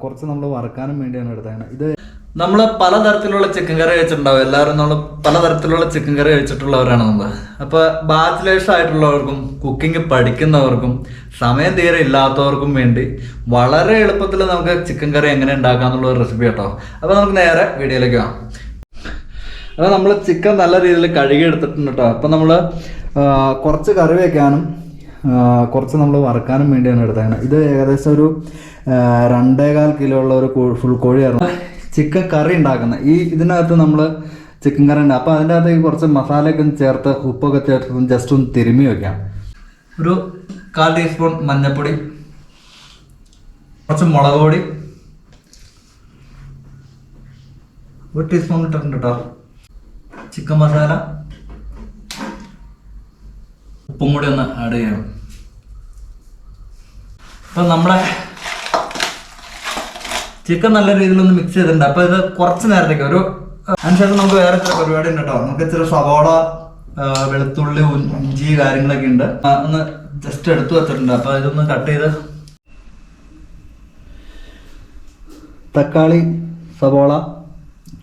കുറച്ച് നമ്മൾ വറുക്കാനും വേണ്ടിയാണ് എടുത്തത് ഇത് നമ്മൾ പലതരത്തിലുള്ള ചിക്കൻ കറി കഴിച്ചിട്ടുണ്ടാവും എല്ലാവരും നമ്മൾ പലതരത്തിലുള്ള ചിക്കൻ കറി കഴിച്ചിട്ടുള്ളവരാണ് നമ്മൾ അപ്പോൾ ബാച്ചിലേഴ്സ് ആയിട്ടുള്ളവർക്കും കുക്കിംഗ് പഠിക്കുന്നവർക്കും സമയം തീരെ ഇല്ലാത്തവർക്കും വേണ്ടി വളരെ എളുപ്പത്തിൽ നമുക്ക് ചിക്കൻ കറി എങ്ങനെ ഉണ്ടാക്കാന്നുള്ള ഒരു റെസിപ്പി കേട്ടോ. അപ്പോൾ നമുക്ക് നേരെ വീഡിയോയിലേക്ക് പോകാം. അപ്പോൾ നമ്മൾ ചിക്കൻ നല്ല രീതിയിൽ കഴുകി എടുത്തിട്ടുണ്ട് കേട്ടോ. അപ്പം നമ്മൾ കുറച്ച് കറി വെക്കാനും കുറച്ച് നമ്മൾ വറുക്കാനും വേണ്ടിയാണ് എടുത്തേക്കുന്നത് ഇത് ഏകദേശം ഒരു രണ്ടേകാൽ കിലോ ഉള്ള ഒരു ഫുൾ കോഴിയായിരുന്നു. ചിക്കൻ കറി ഉണ്ടാക്കുന്നത് ഈ ഇതിനകത്ത് നമ്മൾ ചിക്കൻ കറി ഉണ്ട്. അപ്പോൾ അതിന്റെ അകത്തേക്ക് കുറച്ച് മസാലയൊക്കെ ചേർത്ത് ഉപ്പൊക്കെ ചേർത്ത് ജസ്റ്റ് ഒന്ന് തിരുമ്മി വെക്കാം. ഒരു കാൽ ടീസ്പൂൺ മഞ്ഞൾപ്പൊടി കുറച്ച് മുളക് പൊടി ഒരു ടീസ്പൂൺ ഇട്ടിട്ടുണ്ട് കേട്ടോ ചിക്കൻ മസാല ഉപ്പും കൂടി ഒന്ന് ആഡ് ചെയ്യണം. അപ്പം നമ്മളെ ചിക്കൻ നല്ല രീതിയിൽ ഒന്ന് മിക്സ് ചെയ്തിട്ടുണ്ട്. അപ്പോൾ ഇത് കുറച്ച് നേരത്തേക്ക് ഒരു അതിനുശേഷം നമുക്ക് വേറെ ചില പരിപാടി ഉണ്ട് കേട്ടോ. നമുക്ക് ഇച്ചിരി സവോള വെളുത്തുള്ളി ഇഞ്ചി കാര്യങ്ങളൊക്കെ ഉണ്ട്. ഒന്ന് ജസ്റ്റ് എടുത്തു വെച്ചിട്ടുണ്ട്. അപ്പോൾ ഇതൊന്ന് കട്ട് ചെയ്ത് തക്കാളി സവോള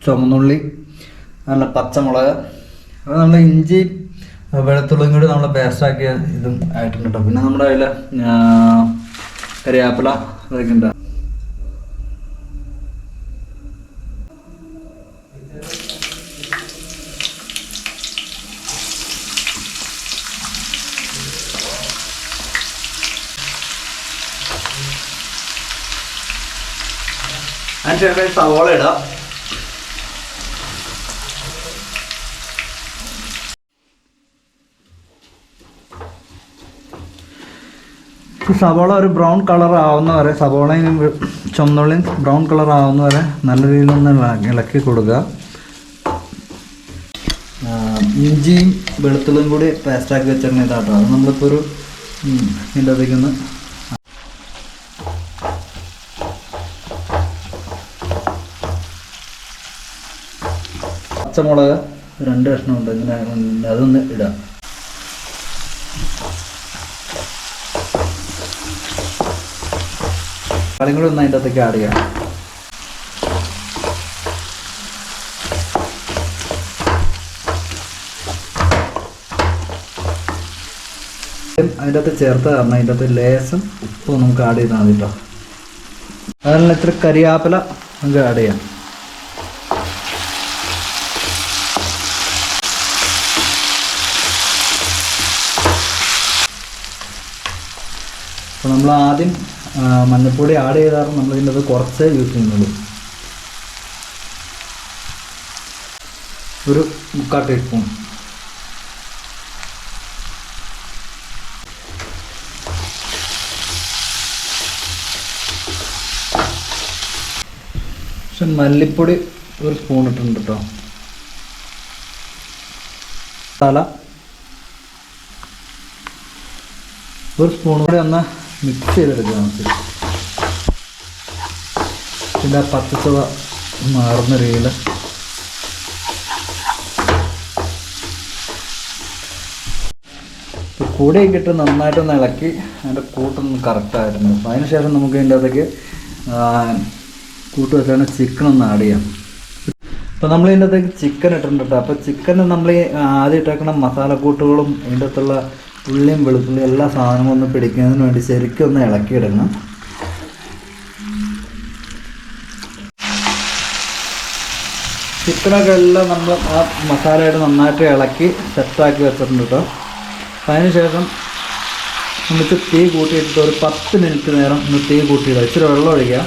ചുമന്നുള്ളി നല്ല പച്ചമുളക്. അപ്പോൾ നമ്മൾ ഇഞ്ചി വെളുത്തുള്ളിയും കൂടി നമ്മൾ പേസ്റ്റാക്കിയ ഇതും ആയിട്ടുണ്ട് കേട്ടോ. പിന്നെ നമ്മുടെ അതിൽ കരിയാപ്പില അതൊക്കെ ഉണ്ട്. അതിനുശേഷം സവോള ഇടാം. സവോള ഒരു ബ്രൗൺ കളർ ആവുന്ന വരെ സവോളയും ചുമന്നുള്ളിയും ബ്രൗൺ കളർ ആവുന്ന വരെ നല്ല രീതിയിൽ ഒന്ന് ഇളക്കി കൊടുക്കുക ഇഞ്ചിയും വെളുത്തുള്ളിയും കൂടി പേസ്റ്റാക്കി വെച്ചിരുന്ന ഇതാട്ടോ. അത് നമ്മളിപ്പോൾ ഒരു ഉം, പച്ചമുളക് രണ്ട് കഷ്ണമുണ്ട്. ഇങ്ങനെ അതൊന്ന് ഇടാം കളിയും കൂടി ഒന്ന് അതിന്റെ അകത്തേക്ക് ആഡ് ചെയ്യാം. അതിന്റെ അകത്ത് ചേർത്ത് കാരണം അതിന്റെ അകത്ത് ലേശം ഉപ്പ് നമുക്ക് ആഡ് ചെയ്താൽ മതി കേട്ടോ അതിനുള്ള ഇത്ര കരിയാപ്പില നമുക്ക് ആഡ് ചെയ്യാം. അപ്പോൾ നമ്മൾ ആദ്യം മഞ്ഞൾപ്പൊടി ആഡ് ചെയ്താൽ നമ്മൾ ഇതിന്റെ അത് കുറച്ച് യൂസ് ചെയ്യുന്നുള്ളൂ. ഒരു മുക്കാൽ ടീസ്പൂൺ പക്ഷെ മല്ലിപ്പൊടി ഒരു സ്പൂൺ ഇട്ടിട്ടുണ്ട് കേട്ടോ തല. ഒരു സ്പൂൺ കൂടി ഒന്ന് മിക്സ് ചെയ്തെടുക്കുക നമുക്ക് ഇതിന്റെ ആ പച്ചച്ചുവ മാറുന്ന രീതിയിൽ കൂടെയൊക്കെ ഇട്ട് നന്നായിട്ടൊന്ന് ഇളക്കി അതിന്റെ കൂട്ടൊന്ന് കറക്റ്റായിരുന്നു. അപ്പോൾ അതിന് ശേഷം നമുക്ക് ഇതിന്റെ അകത്തേക്ക് കൂട്ട് വെച്ചാണ് ചിക്കൻ ഒന്ന് ആഡ് ചെയ്യാം. അപ്പോൾ നമ്മൾ ഇതിന്റെ അകത്തേക്ക് ചിക്കൻ ഇട്ടിട്ടുണ്ട് കേട്ടോ. അപ്പോൾ ചിക്കൻ നമ്മൾ ആദ്യം ഇട്ടേക്കുന്ന മസാലക്കൂട്ടുകളും ഇതിന്റെ അകത്തുള്ള ഉള്ളിയും വെളുത്തുള്ളിയും എല്ലാ സാധനവും ഒന്ന് പിടിക്കുന്നതിന് വേണ്ടി ശരിക്കും ഒന്ന് ഇളക്കിയിടണം. ചിക്കനൊക്കെ എല്ലാം നമ്മൾ ആ മസാലയായിട്ട് നന്നായിട്ട് ഇളക്കി സെറ്റാക്കി വെച്ചിട്ടുണ്ട് കേട്ടോ. അതിനുശേഷം അതിന് ശേഷം നമുക്ക് തീ കൂട്ടിയിട്ട് ഒരു പത്ത് മിനിറ്റ് നേരം ഒന്ന് തീ കൂട്ടിയിടുക. ഇച്ചിരി വെള്ളം ഒഴിക്കുക.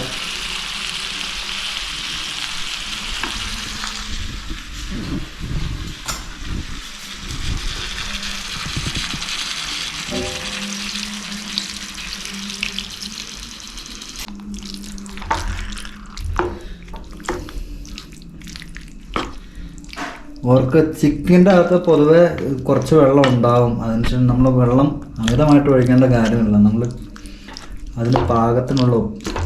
ഓർക്ക് ചിക്കന്റെ അകത്ത് പൊതുവെ കുറച്ച് വെള്ളം ഉണ്ടാവും. അതിനുശേഷം നമ്മൾ വെള്ളം അമിതമായിട്ട് ഒഴിക്കേണ്ട കാര്യമില്ല. നമ്മൾ അതിന് പാകത്തിനുള്ള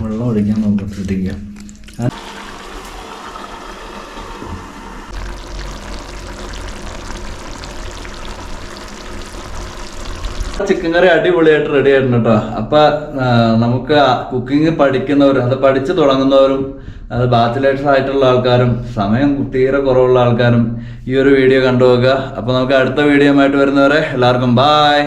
വെള്ളം ഒഴിക്കാൻ നമുക്ക് ശ്രദ്ധിക്കുക ചിക്കൻ കറി അടിപൊളിയായിട്ട് റെഡി ആയിട്ടുണ്ട് കേട്ടോ അപ്പൊ നമുക്ക് കുക്കിംഗ് പഠിക്കുന്നവരും അത് പഠിച്ചു തുടങ്ങുന്നവരും അത് ബാച്ചിലേഴ്സ് ആയിട്ടുള്ള ആൾക്കാരും സമയം തീരെ കുറവുള്ള ആൾക്കാരും ഈ ഒരു വീഡിയോ കണ്ടുപോകുക അപ്പൊ നമുക്ക് അടുത്ത വീഡിയോ ആയിട്ട് വരുന്നവരെ എല്ലാവർക്കും ബായ്